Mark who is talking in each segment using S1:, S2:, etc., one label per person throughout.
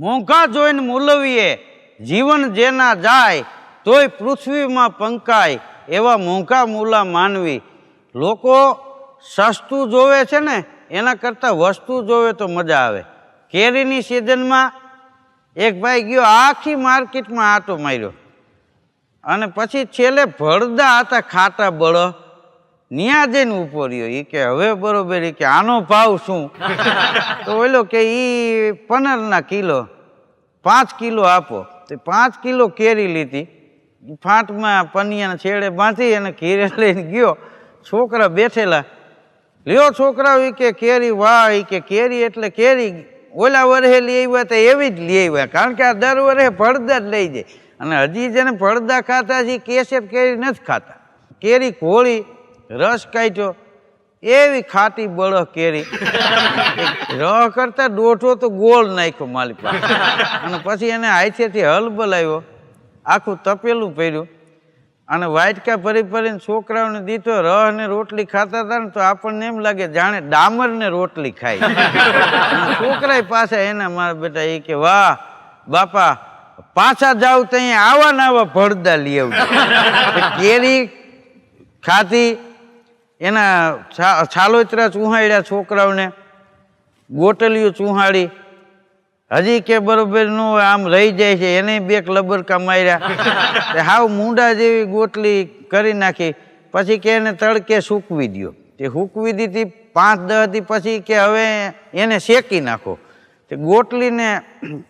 S1: મોંઘા જોઈને મૂલવીએ. જીવન જેના જાય, તોય પૃથ્વીમાં પંકાય, એવા મોંઘા મૂલા માનવી. લોકો સસ્તું જોવે છે ને, એના કરતાં વસ્તુ જોવે તો મજા આવે. કેરીની સિઝનમાં એક ભાઈ ગયો, આખી માર્કેટમાં આટો માર્યો. અને પછી છેલ્લે ભળદા હતા ખાટા બળ. ન્યા જઈને ઊભો રહ્યો. એ કે, હવે બરોબર કે, આનો ભાવ શું? તો ઓલો કે એ પનરના કિલો. પાંચ કિલો આપો. તે પાંચ કિલો કેરી લીધી. ફાંટમાં પનિયાના છેડે બાંધી અને ઘેરે લઈને ગયો. છોકરા બેઠેલા. લ્યો છોકરાઓ એ કે કેરી વાહ એ કે કેરી એટલે કેરી. ઓલા વરહે લઈ આવ્યા તો એવી જ લઈ આવ્યા. કારણ કે આ દર વરહે પડદા જ લઈ જાય. અને હજી જેને પડદા ખાતા છે કેસેટ કેરી નથી ખાતા. કેરી ઘોળી, રસ કાઢ્યો. એવી ખાટી બળહ કેરી. રહ કરતા દોઢો તો ગોળ નાખ્યો માલી પાસે. અને પછી એને હાથેથી હલ બોલાવ્યો આખું તપેલું પહેર્યું અને વાટકા ભરી ભરીને છોકરાઓને દીધો, રહ ને રોટલી ખાતા હતા ને તો આપણને એમ લાગે જાણે ડામર ને રોટલી ખાય છોકરા પાસે એના મારા બેટા એ કે, વાહ, બાપા, પાછા જાવ તો અહીંયા આવા ને આવા ભળદા લઈ આવજો. કેરી ખાધી એના છા- છાલોતરા ચૂહાડ્યા છોકરાઓને ગોટલીઓ ચૂંહાડી. હજી કે બરોબર નો આમ રહી જાય છે એને બે લબરકા માર્યા. હાવ મૂંડા જેવી ગોટલી કરી નાખી. પછી કે એને તડકે સૂકવી દ્યો. તે સૂકવી દીધી પાંચ દસ દી પછી કે હવે એને શેકી નાખો. તે ગોટલીને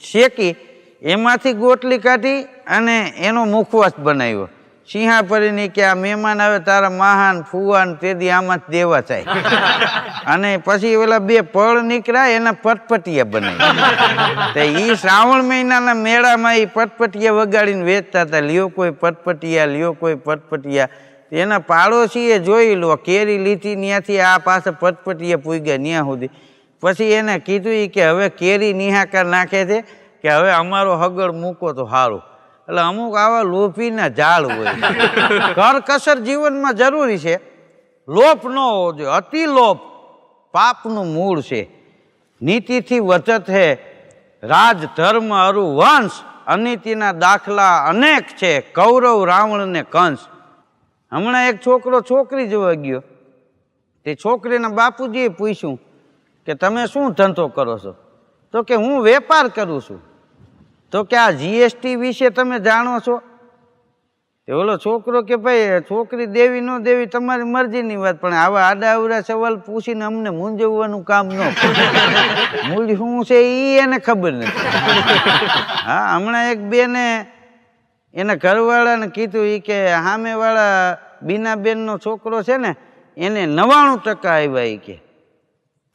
S1: શેકી એમાંથી ગોટલી કાઢી અને એનો મુખવાસ બનાવ્યો. સિંહાપરીની કે આ મહેમાન આવે તારા મહાન ફુવાન તેદી આમાં જ દેવા થાય. અને પછી ઓલા બે પળ નીકળ્યા એના પટપટિયા બને. તો એ શ્રાવણ મહિનાના મેળામાં એ પટપટિયા વગાડીને વેચતા હતા. લ્યો કોઈ પટપટિયા લ્યો કોઈ પટપટિયા એના પાડોશીએ જોઈ લો કેરી લીધી ત્યાંથી આ પાસે પટપટિયા પૂગ્યા ત્યાં સુધી. પછી એને કીધું એ કે હવે કેરી નિહાકાર નાખે છે કે હવે અમારો હગડ મૂકો તો સારું એટલે અમુક આવા લોભીના ઝાડ હોય. કરકસર જીવનમાં જરૂરી છે. લોભ ન હોવો જોઈએ. અતિ લોભ પાપનું મૂળ છે. નીતિથી વચત હે. રાજ ધર્મ અરુ વંશ. અનીતિના દાખલા અનેક છે. કૌરવ રાવણ ને કંસ. હમણાં એક છોકરો છોકરી જોવા ગયો. તે છોકરીના બાપુજીએ પૂછ્યું કે તમે શું ધંધો કરો છો? તો કે હું વેપાર કરું છું. તો કે આ જીએસટી વિશે તમે જાણો છો? તે ઓલો છોકરો કે ભાઈ છોકરી દેવી ન દેવી તમારી મરજીની વાત પણ આવા આડા અવડા સવાલ પૂછીને અમને મૂંઝવવાનું કામ ન મૂળ શું છે એ એને ખબર નથી. હા હમણાં એક બેને એના ઘરવાળાને કીધું એ કે સામેવાળા બીનાબેનનો છોકરો છે ને એને નવ્વાણું ટકા આવ્યા એ કે.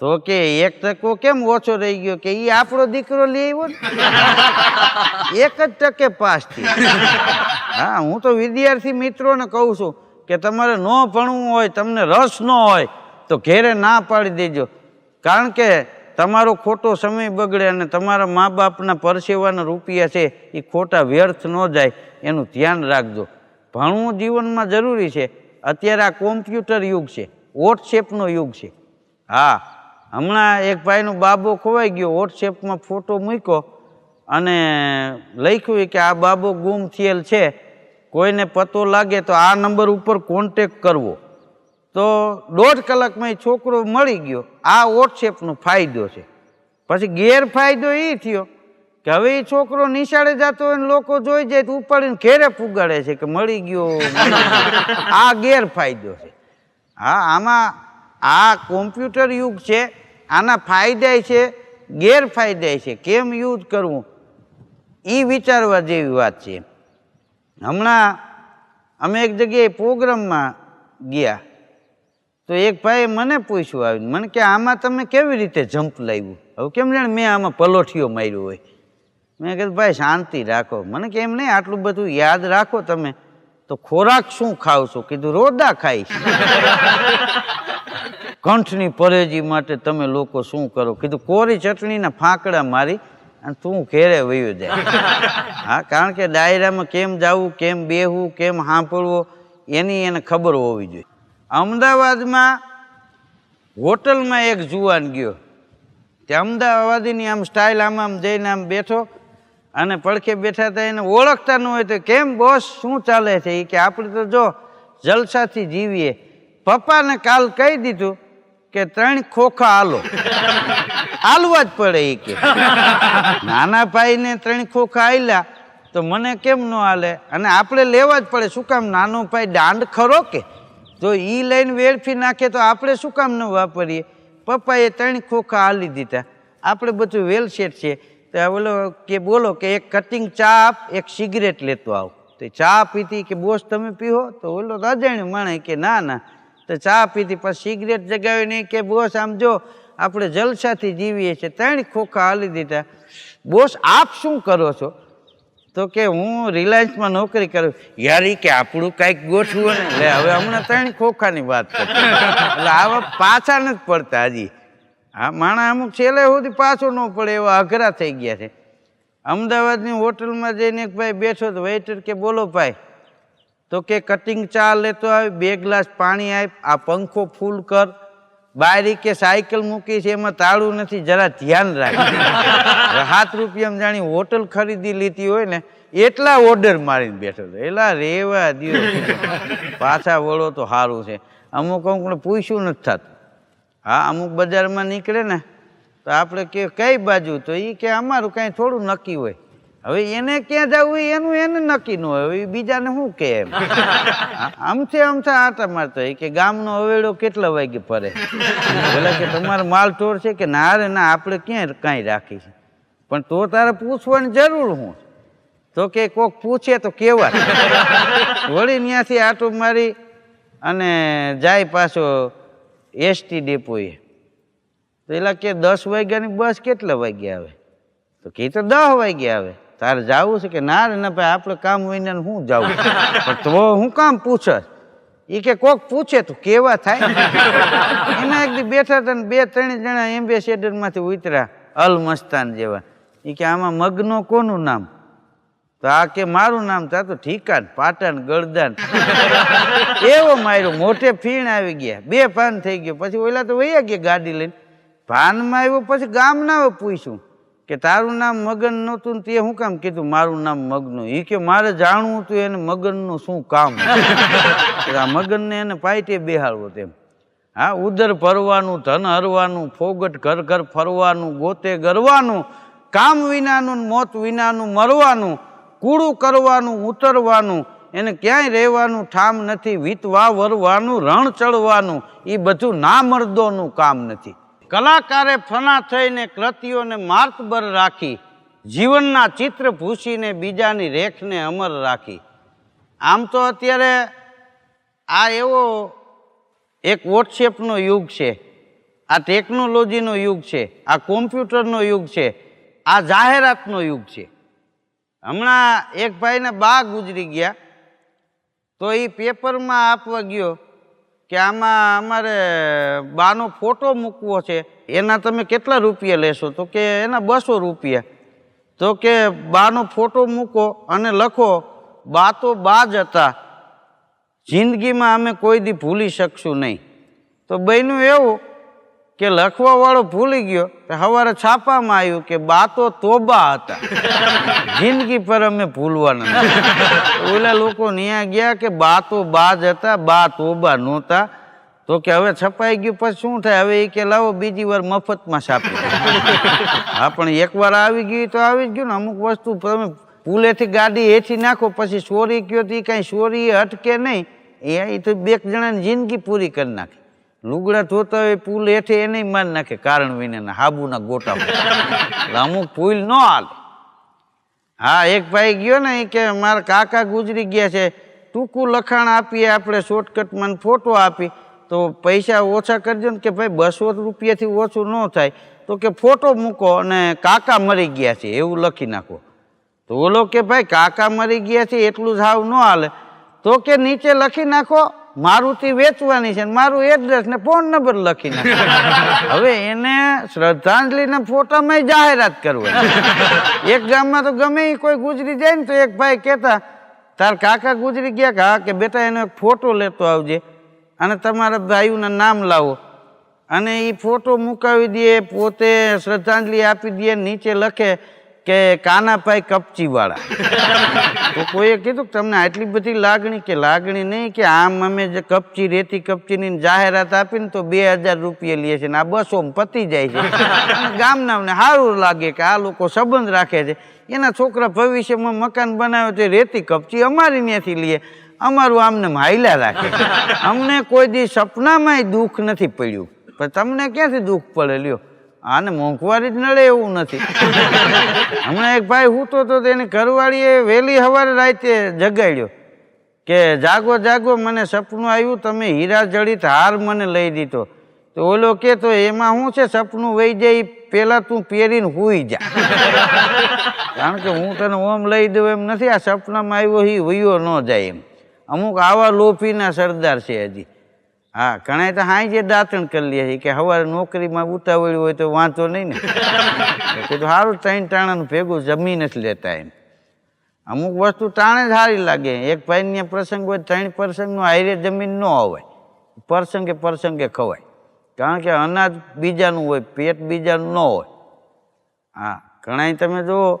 S1: તો કે એક ટકો કેમ ઓછો રહી ગયો કે એ આપણો દીકરો લઈ આવ્યો એક જ ટકે પાસ થઈ હા, હું તો વિદ્યાર્થી મિત્રોને કહું છું કે તમારે ન ભણવું હોય, તમને રસ ન હોય, તો ઘેરે ના પાડી દેજો. કારણ કે તમારો ખોટો સમય બગડે અને તમારા મા બાપના પરસેવાના રૂપિયા છે એ ખોટા વ્યર્થ ન જાય, એનું ધ્યાન રાખજો. ભણવું જીવનમાં જરૂરી છે. અત્યારે આ કોમ્પ્યુટર યુગ છે વોટ્સએપનો યુગ છે. હા હમણાં એક ભાઈનો બાબો ખોવાઈ ગયો વોટ્સએપમાં ફોટો મૂક્યો અને લખ્યું કે આ બાબો ગુમ થયેલ છે, કોઈને પતો લાગે તો આ નંબર ઉપર કોન્ટેક કરવો. તો દોઢ કલાકમાં એ છોકરો મળી ગયો, આ વોટ્સએપનો ફાયદો છે. પછી ગેરફાયદો એ થયો કે હવે એ છોકરો નિશાળે જતો હોય ને લોકો જોઈ જાય તો ઉપાડીને ઘેરે પુગાડે છે કે મળી ગયો. આ ગેરફાયદો છે. હા, આમાં આ કોમ્પ્યુટર યુગ છે આના ફાયદાય છે ગેરફાયદાય છે. કેમ યુઝ કરવું? એ વિચારવા જેવી વાત છે. હમણાં અમે એક જગ્યાએ પ્રોગ્રામમાં ગયા. તો એક ભાઈએ મને પૂછ્યું આવીને, મને કે આમાં તમે કેવી રીતે જમ્પ લાવ્યું? હવે કેમ જાણે મેં આમાં પલોઠીઓ માર્યો હોય. મેં કીધું, ભાઈ, શાંતિ રાખો. મને કે, એમ નહીં, આટલું બધું યાદ રાખો તમે. તો ખોરાક શું ખાવ છો કીધું, રોદા ખાઈશ. કંઠની પરેજી માટે તમે લોકો શું કરો? કીધું કોરી ચટણીના ફાંકડા મારી અને તું ઘેરે વયો જાય. હા કારણ કે ડાયરામાં કેમ જવું કેમ બેહવું કેમ સાંભળવું એની એને ખબર હોવી જોઈએ. અમદાવાદમાં હોટલમાં એક જુવાન ગયો. તે અમદાવાદીની આમ સ્ટાઇલ આમ આમ જઈને આમ બેઠો અને પડખે બેઠા હતા એને ઓળખતા ન હોય તો કેમ બોસ શું ચાલે છે? એ કે આપણે તો જો જલસાથી જીવીએ. પપ્પાને કાલ કહી દીધું કે ત્રણ ખોખા આલો. આલવા જ પડે એ કે. નાના ભાઈને ત્રણ ખોખા આલ્યા તો મને કેમ ન હાલે અને આપણે લેવા જ પડે. શું કામ નાનો ભાઈ દાંડ ખરો કે? જો એ લઈને વેડફી નાખે તો આપણે શું કામ ન વાપરીએ? પપ્પાએ ત્રણ ખોખા હાલી દીધા. આપણે બધું વેલ સેટ છે. તો બોલો કે બોલો કે એક કટિંગ ચા આપ એક સિગરેટ લેતો આવ. તો ચા પીતી કે બોસ તમે પીવો તો ઓલો અજાણ્યું માણે કે ના ના. તો ચા પીધી પછી સિગરેટ જગાવી નહીં કે બોસ, આમ જો આપણે જલસાથી જીવીએ છીએ, ત્રણ ખોખા હાલી દીધા. બોસ, આપ શું કરો છો? તો કે હું રિલાયન્સમાં નોકરી કરું. યાર કે આપણું કાંઈક ગોઠવું ને. એટલે હવે હમણાં ત્રણ ખોખાની વાત એટલે આવા પાછા નથી પડતા હજી. હા માણા અમુક છેલ્લે સુધી પાછો ન પડે એવા અઘરા થઈ ગયા છે. અમદાવાદની હોટલમાં જઈને એક ભાઈ બેઠો તો વેઇટર કે, બોલો ભાઈ તો કે કટિંગ ચા લેતો આવે, બે ગ્લાસ પાણી આપ, આ પંખો ફૂલ કર. બારી કે સાયકલ મૂકી છે, એમાં તાળું નથી, જરા ધ્યાન રાખ. સાત રૂપિયામાં જાણી હોટલ ખરીદી લીધી હોય ને, એટલા ઓર્ડર મારીને બેઠો હતો. એટલા રેવા દિવસ પાછા વળો તો સારું છે. અમુક અમુકને પૂછ્યું નથી થતું. હા, અમુક બજારમાં નીકળે ને, તો આપણે કે, કઈ બાજુ? તો એ કે, અમારું કાંઈ થોડું નક્કી હોય. હવે એને ક્યાં જવું એનું એને નક્કી ન હોય, હવે બીજાને શું કે એમ? આમથી આમથી આટા મારતો કે ગામનો અવેડો કેટલા વાગે ફરે? એટલે કે તમારો માલ ઢોર છે કે ના રે ના, આપણે ક્યાં કાંઈ રાખી છે પણ તો તારે પૂછવાની જરૂર હું તો કે કોક પૂછે તો કેવા વળી ત્યાંથી આટો મારી અને જાય પાછો એસટી ડેપોએ. તો એલા કે દસ વાગ્યાની બસ કેટલા વાગ્યા આવે? તો કે તો દસ વાગ્યા આવે. તારે જાવું છે કે ના રે? ના ભાઈ, આપણે કામ હોય ને હું જાઉં. પણ તો હું કામ પૂછે? એ કે કોક પૂછે તો કેવા થાય? એના એક બેઠા હતા ને બે ત્રણ જણા એમ્બેસેડરમાંથી ઉતર્યા, અલ મસ્તાન જેવા. એ કે આમાં મગનો કોનું નામ? તો આ કે મારું નામ તો ઠીકાન પાટણ ગળદાન એવો માર્યો મોટે ફીણ આવી ગયા. બે પાન થઈ ગયો. પછી ઓલા તો વૈયા ગયા ગાડી લઈને. ભાનમાં આવ્યો, પછી ગામના પૂછ્યું કે તારું નામ મગન નહોતું તે શું કામ કીધું? મારું નામ મગનું. એ કે મારે જાણવું હતું એને મગનનું શું કામ આ મગનને એને પાઇટે બેહાડવો તેમ હા, ઉદર ભરવાનું, ધન હરવાનું, ફોગટ ઘર ઘર ફરવાનું, ગોતે ગરવાનું, કામ વિનાનું, મોત વિનાનું, મરવાનું, કૂડું કરવાનું, ઉતરવાનું, એને ક્યાંય રહેવાનું, ઠામ નથી, વીતવા, વરવાનું, રણ ચડવાનું એ બધું ના મર્દોનું કામ નથી. કલાકારે ફના થઈને કૃતિઓને માર્તબર રાખી, જીવનના ચિત્ર ભૂસીને બીજાની રેખને અમર રાખી. આમ તો અત્યારે આ એવો એક વોટ્સએપનો યુગ છે, આ ટેકનોલોજીનો યુગ છે, આ કોમ્પ્યુટરનો યુગ છે, આ જાહેરાતનો યુગ છે. હમણાં એક ભાઈને બા ગુજરી ગયા, તો એ પેપરમાં આપવા ગયો કે આમાં અમારે બાનો ફોટો મૂકવો છે, એના તમે કેટલા રૂપિયા લેશો? તો કે એના બસો રૂપિયા. તો કે બાનો ફોટો મૂકો અને લખો બા તો બા જ હતા. જિંદગીમાં અમે કોઈ દી ભૂલી શકશું નહીં. તો બન્યું એવું કે લખવાવાળો ભૂલી ગયો સવારે છાપામાં આવ્યું કે બા તો તોબા હતા. જિંદગી પર અમે ભૂલવાના ઓલા લોકો ત્યાં ગયા કે બા તો બા જ હતા, બા તોબા નહોતા. તો કે હવે છપાઈ ગયું, પછી શું થાય? હવે એ કે લાવો, બીજી વાર મફતમાં છાપી હા, પણ એકવાર આવી ગયું તો આવી જ ગયું ને, અમુક વસ્તુ તમે પુલેથી ગાડી હેઠી નાખો, પછી ચોરી કયો તો એ કાંઈ ચોરી અટકે નહીં. એ તો બે જણાની જિંદગી પૂરી કરી નાખે. લુગડા ધોતા હોય, પુલ હેઠે એને મારી નાખે કારણ વિના હાબુના ગોટામાં અમુક પુલ ન હાલે. હા, એક ભાઈ ગયો ને કે મારા કાકા ગુજરી ગયા છે, ટૂંકું લખાણ આપીએ આપણે શોર્ટકટમાં ફોટો આપી. તો પૈસા ઓછા કરજો ને કે ભાઈ બસો રૂપિયાથી ઓછું ન થાય. તો કે ફોટો મૂકો અને કાકા મરી ગયા છે, એવું લખી નાખો. તો ઓલો કે ભાઈ કાકા મરી ગયા છે, એટલું જ હાવ ન હાલે. તો કે નીચે લખી નાખો મારુતિ વેચવાની છે મારું એડ્રેસ ને ફોન નંબર લખી નાખો હવે એને શ્રદ્ધાંજલિના ફોટામાં જાહેરાત કરવાની. એક ગામમાં તો ગમે કોઈ ગુજરી જાય ને તો એક ભાઈ કહેતા, તાર કાકા ગુજરી ગયા કે કે બેટા એનો એક ફોટો લેતો આવજે અને તમારા ભાઈઓના નામ લાવો. અને એ ફોટો મુકાવી દે, પોતે શ્રદ્ધાંજલિ આપી દે, નીચે લખે કે કાનાભાઈ કપચીવાળા. તો કોઈએ કીધું કે તમને આટલી બધી લાગણી કે લાગણી નહીં કે આમ અમે જે કપચી રેતી કપચીની જાહેરાત આપીને તો બે હજાર રૂપિયા લે છે ને આ બસો પતી જાય છે. ગામના ગામનામને સારું લાગે કે આ લોકો સંબંધ રાખે છે. એના છોકરા ભવિષ્યમાં મકાન બનાવે તો રેતી કપચી અમારી ત્યાંથી લઈએ અમારું આમને હાયલા રાખે. અમને કોઈ દી સપનામાંય દુઃખ નથી પડ્યું. પણ તમને ક્યાંથી દુઃખ પડે લ્યો? આને મોંઘવારી જ નડે એવું નથી. હમણાં એક ભાઈ હું તો તેની ઘરવાળીએ વહેલી સવારે રાતે જગાડ્યો કે, જાગો જાગો, મને સપનું આવ્યું, તમે હીરા જડિત હાર મને લઈ દીધો. તો ઓલો કે, તો એમાં શું છે? સપનું વહી જાય પહેલાં તું પહેરીને હોઈ જા. કારણ કે હું તને ઓમ લઈ દઉં એમ નથી, આ સપનામાં આવ્યો એ વયો ન જાય એમ. અમુક આવા લોપીના સરદાર છે હજી. હા ઘણા તો હાઈ જે દાંતણ કરી લે છે, કે હવારે નોકરીમાં ઉતાવળ્યું હોય તો વાંધો નહીં ને. કીધું સારું ત્રણ ટાણાનું ભેગું જમીન જ લેતા એમ અમુક વસ્તુ ટાણે જ સારી લાગે. એક ભાઈને પ્રસંગ હોય, ત્રણ પ્રસંગનું હાઈરે જમીન ન હોય. પ્રસંગે પ્રસંગે ખવાય. કારણ કે અનાજ બીજાનું હોય, પેટ બીજાનું ન હોય. હા ઘણા તમે જુઓ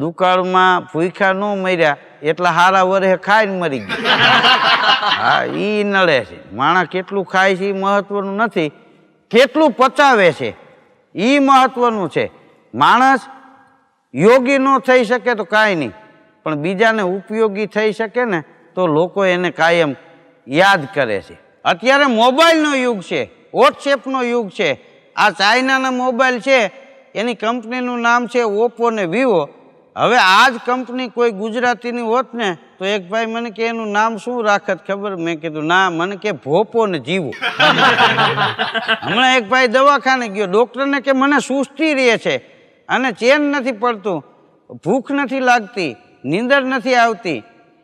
S1: દુકાળમાં ભૂખ્યા ન મર્યા એટલા હારા વરે ખાઈને મરી ગયા. હા એ નડે છે. માણસ કેટલું ખાય છે એ મહત્વનું નથી. કેટલું પચાવે છે એ મહત્વનું છે. માણસ યોગી ન થઈ શકે તો કાંઈ નહીં પણ બીજાને ઉપયોગી થઈ શકે ને તો લોકો એને કાયમ યાદ કરે છે. અત્યારે મોબાઈલનો યુગ છે વોટ્સએપનો યુગ છે. આ ચાઇનાના મોબાઈલ છે એની કંપનીનું નામ છે ઓપ્પો ને વિવો. હવે આ જ કંપની કોઈ ગુજરાતીની હોત ને, તો એક ભાઈ મને કે, એનું નામ શું રાખત ખબર? મેં કીધું, ના, મને કે ભોપો ને જીવો. હમણાં એક ભાઈ દવાખાને ગયો. ડૉક્ટરને કે, મને સુસ્તી રહે છે અને ચેન નથી પડતું, ભૂખ નથી લાગતી, નીંદર નથી આવતી.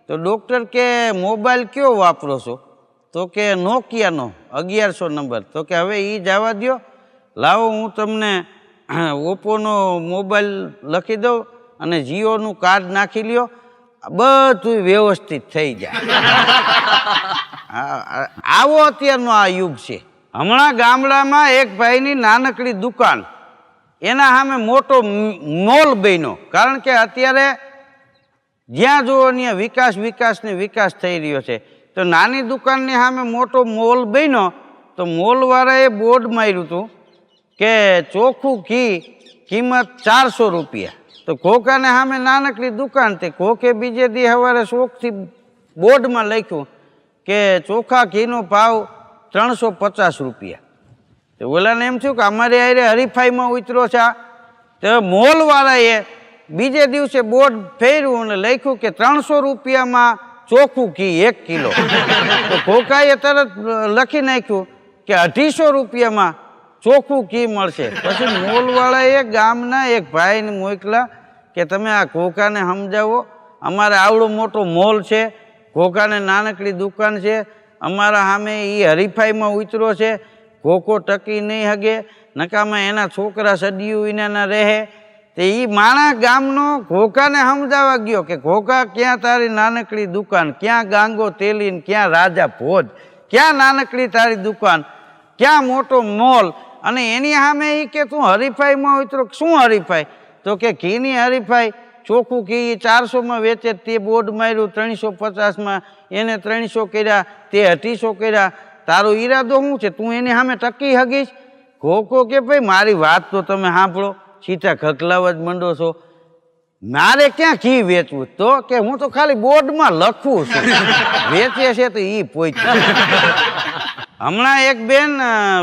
S1: તો ડૉક્ટર કે, મોબાઈલ કયો વાપરો છો? તો કે, નોકિયાનો, અગિયારસો નંબર. તો કે, હવે એ જવા દ્યો. લાવો, હું તમને ઓપ્પોનો મોબાઈલ લખી દઉં અને જીઓનું કાર્ડ નાખી લ્યો બધું વ્યવસ્થિત થઈ જાય. આવો અત્યારનો આ યુગ છે. હમણાં ગામડામાં એક ભાઈની નાનકડી દુકાન. એના સામે મોટો મોલ બન્યો. કારણ કે અત્યારે જ્યાં જુઓ ત્યાં વિકાસ વિકાસ ને વિકાસ થઈ રહ્યો છે. તો નાની દુકાનની સામે મોટો મોલ બન્યો. તો મોલવાળાએ બોર્ડ માર્યું હતું કે ચોખ્ખું ઘી કિંમત ચારસો રૂપિયા. તો કોકાને સામે નાનકડી દુકાન તે કોકે બીજે દી સવારે શોખથી બોર્ડમાં લખ્યું કે ચોખા ઘીનો ભાવ ત્રણસો પચાસ રૂપિયા. તો ઓલાને એમ થયું કે અમારે આરે હરીફાઈમાં ઉતરો છે તો મોલવાળાએ બીજે દિવસે બોર્ડ ફેર્યું અને લખ્યું કે ત્રણસો રૂપિયામાં ચોખ્ખું ઘી એક કિલો. તો કોકાએ તરત લખી નાખ્યું કે અઢીસો રૂપિયામાં ચોખ્ખું ઘી મળશે. પછી મોલવાળાએ ગામના એક ભાઈને મોકલા કે તમે આ ઘોકાને સમજાવો? અમારે આવડો મોટો મોલ છે ઘોકાને નાનકડી દુકાન છે, અમારા સામે એ હરીફાઈમાં ઉતરો છે ઘોકો ટકી નહીં હગે, નકામાં એના છોકરા સદીયું વિનાના રહે. તે એ માણા ગામનો ઘોકાને સમજાવવા ગયો કે ઘોકા ક્યાં તારી નાનકડી દુકાન, ક્યાં ગાંગો તેલી ને ક્યાં રાજા ભોજ, ક્યાં નાનકડી તારી દુકાન, ક્યાં મોટો મોલ? અને એની સામે એ કે તું હરીફાઈમાં ઉતરો શું હરીફાઈ? તો કે ઘીની હરીફાઈ ચોખ્ખું ઘી એ ચારસોમાં વેચે તે બોર્ડ માર્યું, ત્રણસો પચાસમાં, એને ત્રણસો કર્યા, તે અઢીસો કર્યા. તારો ઈરાદો શું છે? તું એની સામે ટકી હગીશ? ઘોકો કે ભાઈ, મારી વાત તો તમે સાંભળો. સીધા ઘકલાવા જ મંડો છો. મારે ક્યાં ઘી વેચવું? તો કે હું તો ખાલી બોર્ડમાં લખું છું. વેચે છે તો એ પોઈ હમણાં એક બેન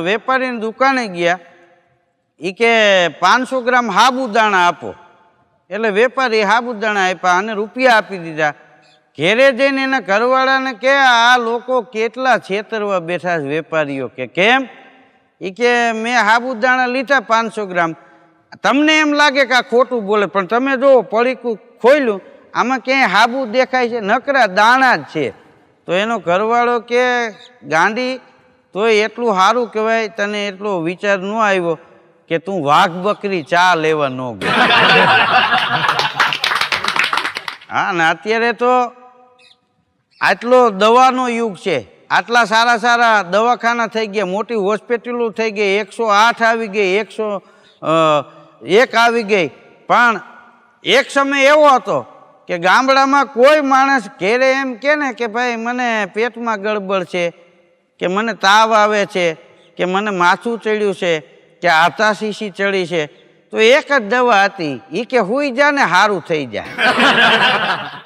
S1: વેપારીની દુકાને ગયા. એ કે પાંચસો ગ્રામ સાબુદાણા આપો. એટલે વેપારી સાબુદાણા આપ્યા અને રૂપિયા આપી દીધા. ઘેરે જઈને એના ઘરવાળાને કે આ લોકો કેટલા છેતરવા બેઠા છે વેપારીઓ કે કેમ? એ કે મેં સાબુદાણા લીધા પાંચસો ગ્રામ. તમને એમ લાગે કે આ ખોટું બોલે, પણ તમે જુઓ પડીકું ખોલ્યું આમાં ક્યાંય હાબુ દેખાય છે? નકરા દાણા જ છે. તો એનો ઘરવાળો કે ગાંડી, તોય એટલું સારું કહેવાય, તને એટલો વિચાર ન આવ્યો. કે તું વાઘ બકરી ચા લેવા ન ગયો. હા, ને અત્યારે તો આટલો દવાનો યુગ છે. આટલા સારા સારા દવાખાના થઈ ગયા, મોટી હોસ્પિટલો થઈ ગઈ, એકસો આઠ આવી ગઈ, એકસો એક આવી ગઈ. પણ એક સમય એવો હતો કે ગામડામાં કોઈ માણસ ઘેરે એમ કે ને કે ભાઈ, મને પેટમાં ગડબડ છે, કે મને તાવ આવે છે, કે મને માથું ચડ્યું છે કે આતા શીશી ચડી છે, તો એક જ દવા હતી. એ કે હુઈ જા ને સારું થઈ જાય.